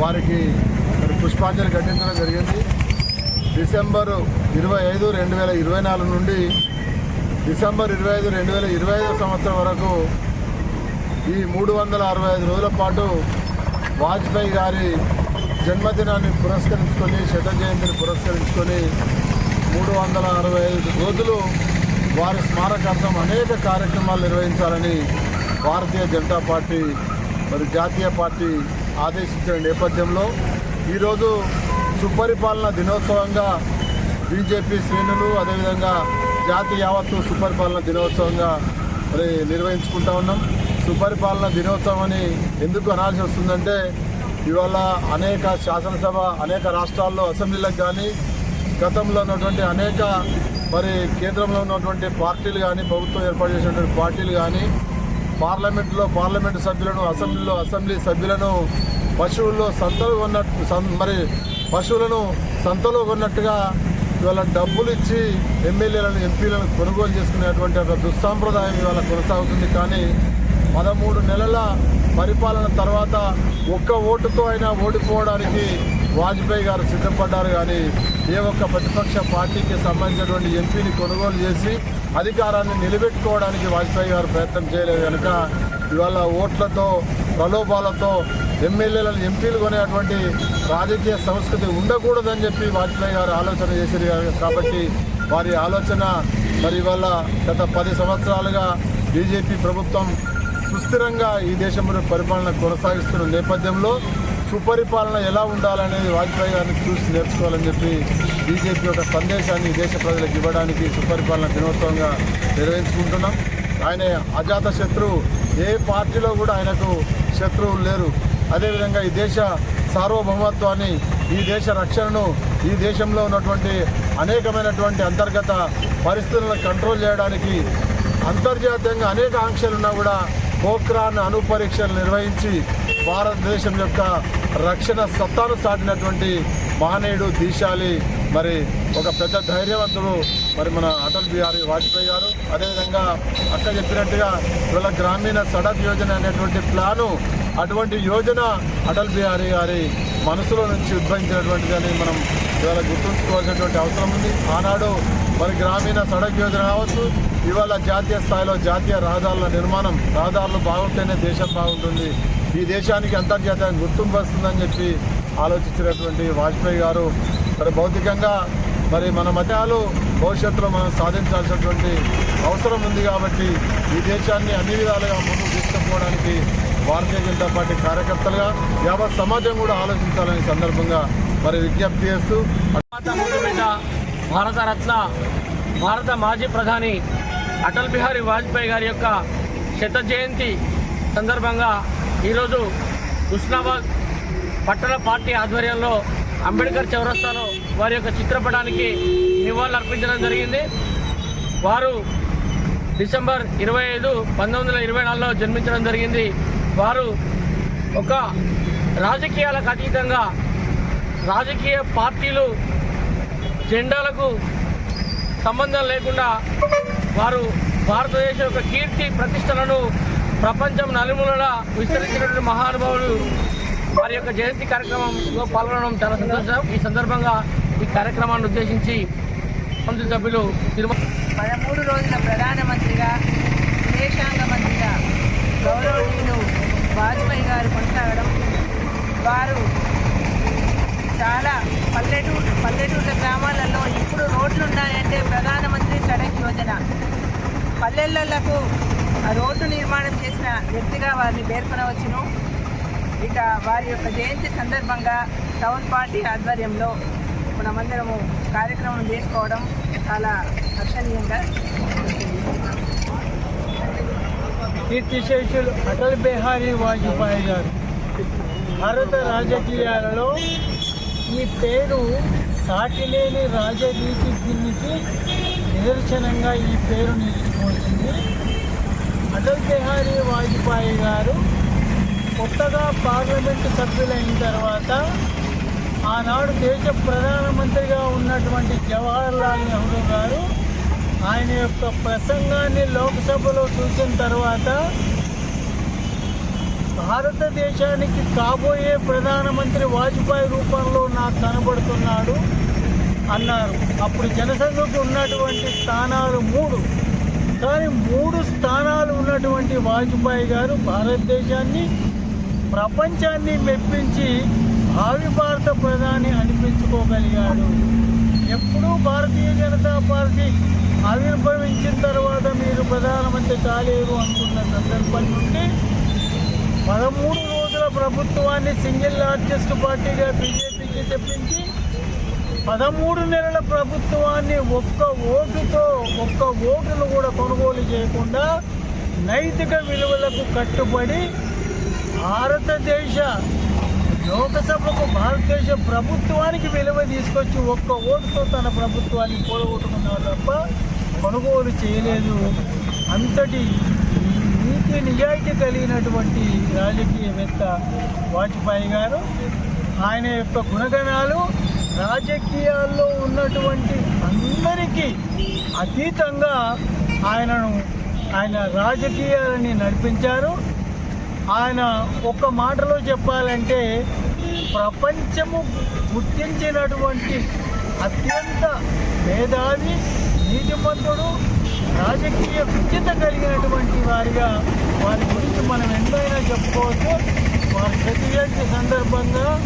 వారికి పుష్పాంజలి ఘటించడం జరిగింది. డిసెంబరు ఇరవై ఐదు రెండు వేల ఇరవై నాలుగు నుండి డిసెంబర్ ఇరవై ఐదు రెండు వేల ఇరవై ఐదు సంవత్సరం వరకు ఈ మూడు వందల అరవై ఐదు రోజుల పాటు వాజ్పేయి గారి జన్మదినాన్ని పురస్కరించుకొని శత జయంతిని పురస్కరించుకొని మూడు వందల అరవై ఐదు రోజులు వారి స్మారకార్థం అనేక కార్యక్రమాలు నిర్వహించాలని భారతీయ జనతా పార్టీ మరి జాతీయ పార్టీ ఆదేశించిన నేపథ్యంలో ఈరోజు సుపరిపాలన దినోత్సవంగా బీజేపీ శ్రేణులు అదేవిధంగా జాతి యావత్తు సుపరిపాలన దినోత్సవంగా మరి నిర్వహించుకుంటా ఉన్నాం. సుపరిపాలన దినోత్సవం అని ఎందుకు అనాల్సి వస్తుందంటే ఇవాళ అనేక శాసనసభ అనేక రాష్ట్రాల్లో అసెంబ్లీలకు కానీ గతంలో ఉన్నటువంటి అనేక మరి కేంద్రంలో ఉన్నటువంటి పార్టీలు కానీ ప్రభుత్వం ఏర్పాటు చేసినటువంటి పార్టీలు కానీ పార్లమెంట్లో పార్లమెంటు సభ్యులను అసెంబ్లీలో అసెంబ్లీ సభ్యులను పశువుల్లో సంతలో ఉన్నట్టు మరి పశువులను సంతలో కొన్నట్టుగా ఇవాళ డబ్బులు ఇచ్చి ఎమ్మెల్యేలను ఎంపీలను కొనుగోలు చేసుకునేటువంటి ఒక దుస్సాంప్రదాయం ఇవాళ కొనసాగుతుంది. కానీ పదమూడు నెలల పరిపాలన తర్వాత ఒక్క ఓటుతో అయినా ఓడిపోవడానికి వాజ్పేయి గారు సిద్ధపడ్డారు కానీ ఏ ఒక్క ప్రతిపక్ష పార్టీకి సంబంధించినటువంటి ఎంపీని కొనుగోలు చేసి అధికారాన్ని నిలబెట్టుకోవడానికి వాజ్పేయి గారు ప్రయత్నం చేయలేదు కనుక ఇవాళ ఓట్లతో ప్రలోభాలతో ఎమ్మెల్యేలను ఎంపీలు కొనేటువంటి రాజకీయ సంస్కృతి ఉండకూడదని చెప్పి వాజ్పేయి గారు ఆలోచన చేశారు కాబట్టి వారి ఆలోచన మరి ఇవాళ గత పది సంవత్సరాలుగా బీజేపీ ప్రభుత్వం సుస్థిరంగా ఈ దేశంలో పరిపాలన కొనసాగిస్తున్న నేపథ్యంలో సుపరిపాలన ఎలా ఉండాలనేది వాజ్పేయి గారిని చూసి నేర్చుకోవాలని చెప్పి బీజేపీ యొక్క సందేశాన్ని దేశ ప్రజలకు ఇవ్వడానికి సుపరిపాలన దినోత్సవంగా నిర్వహించుకుంటున్నాం. ఆయన అజాత శత్రువు ఏ పార్టీలో కూడా ఆయనకు శత్రువులు లేరు. అదేవిధంగా ఈ దేశ సార్వభౌమత్వాన్ని ఈ దేశ రక్షణను ఈ దేశంలో ఉన్నటువంటి అనేకమైనటువంటి అంతర్గత పరిస్థితులను కంట్రోల్ చేయడానికి అంతర్జాతీయంగా అనేక ఆంక్షలు ఉన్నా కూడా పోఖ్రాన్ అణు పరీక్షలు నిర్వహించి భారతదేశం యొక్క రక్షణ సత్తాను సాటినటువంటి మహనీయుడు దీశాలి. మరి ఒక పెద్ద ధైర్యవంతుడు మరి మన అటల్ బిహారీ వాజ్పేయి గారు. అదేవిధంగా అక్క చెప్పినట్టుగా ఇవాళ గ్రామీణ సడక్ యోజన అనేటువంటి ప్లాను అటువంటి యోజన అటల్ బిహారీ గారి మనసులో నుంచి ఉద్భవించినటువంటిదని మనం ఇవాళ గుర్తుంచుకోవాల్సినటువంటి అవసరం ఉంది. ఆనాడు మరి గ్రామీణ సడక్ యోజన కావచ్చు ఇవాళ జాతీయ స్థాయిలో జాతీయ రహదారుల నిర్మాణం రహదారులు బాగుంటేనే దేశం బాగుంటుంది. ఈ దేశానికి అంతర్జాతీయ గుర్తింపు వస్తుందని చెప్పి ఆలోచించినటువంటి వాజ్పేయి గారు. మరి భౌతికంగా మరి మన మతాలు భవిష్యత్తులో మనం సాధించాల్సినటువంటి అవసరం ఉంది కాబట్టి ఈ దేశాన్ని అన్ని విధాలుగా ముందుకు తీసుకుపోవడానికి భారతీయ జనతా పార్టీ కార్యకర్తలుగా యావత్ సమాజం కూడా ఆలోచించాలని సందర్భంగా మరి విజ్ఞప్తి చేస్తూ భారతరత్న భారత మాజీ ప్రధాని అటల్ బిహారీ వాజ్పేయి గారి యొక్క శత జయంతి సందర్భంగా ఈరోజు హుస్నాబాద్ పట్టణ పార్టీ ఆధ్వర్యంలో అంబేద్కర్ చౌరస్తాలో వారి యొక్క చిత్రపటానికి నివాళులు అర్పించడం జరిగింది. వారు డిసెంబర్ ఇరవై ఐదు పంతొమ్మిది వందల ఇరవై నాలుగులో జన్మించడం జరిగింది. వారు ఒక రాజకీయాలకు అతీతంగా రాజకీయ పార్టీలు జెండాలకు సంబంధం లేకుండా వారు భారతదేశం యొక్క కీర్తి ప్రతిష్టలను ప్రపంచం నలుమూలలా విస్తరించినటువంటి మహానుభావులు వారి యొక్క జయంతి కార్యక్రమంలో పాల్గొనడం చాలా సంతోషం. ఈ సందర్భంగా ఈ కార్యక్రమాన్ని ఉద్దేశించి మంత్రి సభ్యులు తిరుమల పదమూడు రోజుల ప్రధానమంత్రిగా విదేశాంగ మంత్రిగా గౌరవనీయులు వాజ్పేయి గారు కొనసాగడం వారు చాలా పల్లెటూరు పల్లెటూర్ల గ్రామాలలో ఇప్పుడు రోడ్లు ఉన్నాయంటే ప్రధానమంత్రి సడక్ యోజన పల్లెలకు ఆ రోడ్డు నిర్మాణం చేసిన వ్యక్తిగా వారిని పేర్కొనవచ్చును. ఇక వారి యొక్క జయంతి సందర్భంగా టౌన్ పార్టీ ఆధ్వర్యంలో మనమందరము కార్యక్రమం చేసుకోవడం చాలా హర్షణీయంగా కీర్తిశేషులు అటల్ బిహారీ వాజ్పేయి గారు. భారత రాజకీయాలలో ఈ పేరు సాటిలేని రాజనీతి దీనికి నిదర్శనంగా ఈ పేరు నిలిచిపోతుంది అటల్ బిహారీ వాజ్పేయి గారు కొత్తగా పార్లమెంటు సభ్యులైన తర్వాత ఆనాడు దేశ ప్రధానమంత్రిగా ఉన్నటువంటి జవహర్లాల్ నెహ్రూ గారు ఆయన యొక్క ప్రసంగాన్ని లోక్సభలో చూసిన తర్వాత భారతదేశానికి కాబోయే ప్రధానమంత్రి వాజ్పేయి రూపంలో నాకు కనబడుతున్నాడు అన్నారు. అప్పుడు జనసంఘకు ఉన్నటువంటి స్థానాలు మూడు. కానీ మూడు స్థానాలు ఉన్నటువంటి వాజ్పేయి గారు భారతదేశాన్ని ప్రపంచాన్ని మెప్పించి భావి భారత ప్రధాని అనిపించుకోగలిగాడు ఎప్పుడూ భారతీయ జనతా పార్టీ ఆవిర్భవించిన తర్వాత మీరు ప్రధానమంత్రి కాలేరు అనుకున్న సందర్భం నుండి పదమూడు రోజుల ప్రభుత్వాన్ని సింగిల్ లార్జెస్ట్ పార్టీగా బీజేపీకి తెప్పించి పదమూడు నెలల ప్రభుత్వాన్ని ఒక్క ఓటుతో ఒక్క ఓటును కూడా కొనుగోలు చేయకుండా నైతిక విలువలకు కట్టుబడి భారతదేశ లోకసభకు భారతదేశ ప్రభుత్వానికి విలువ తీసుకొచ్చి ఒక్క ఓటుతో తన ప్రభుత్వాన్ని కూడగొట్టుకున్నారు తప్ప కొనుగోలు చేయలేదు. అంతటి నీతి నిజాయితీ కలిగినటువంటి రాజకీయవేత్త వాజ్పేయి గారు. ఆయన యొక్క గుణగణాలు రాజకీయాల్లో ఉన్నటువంటి అందరికీ అతీతంగా ఆయనను ఆయన రాజకీయాలని నడిపించారు. ఆయన ఒక్క మాటలో చెప్పాలంటే ప్రపంచము గుర్తించినటువంటి అత్యంత మేధావి నీతిమంతుడు రాజకీయ విద్యత కలిగినటువంటి వారిగా వారి గురించి మనం ఎంతైనా చెప్పుకోవచ్చు. వారి ప్రతి సందర్భంగా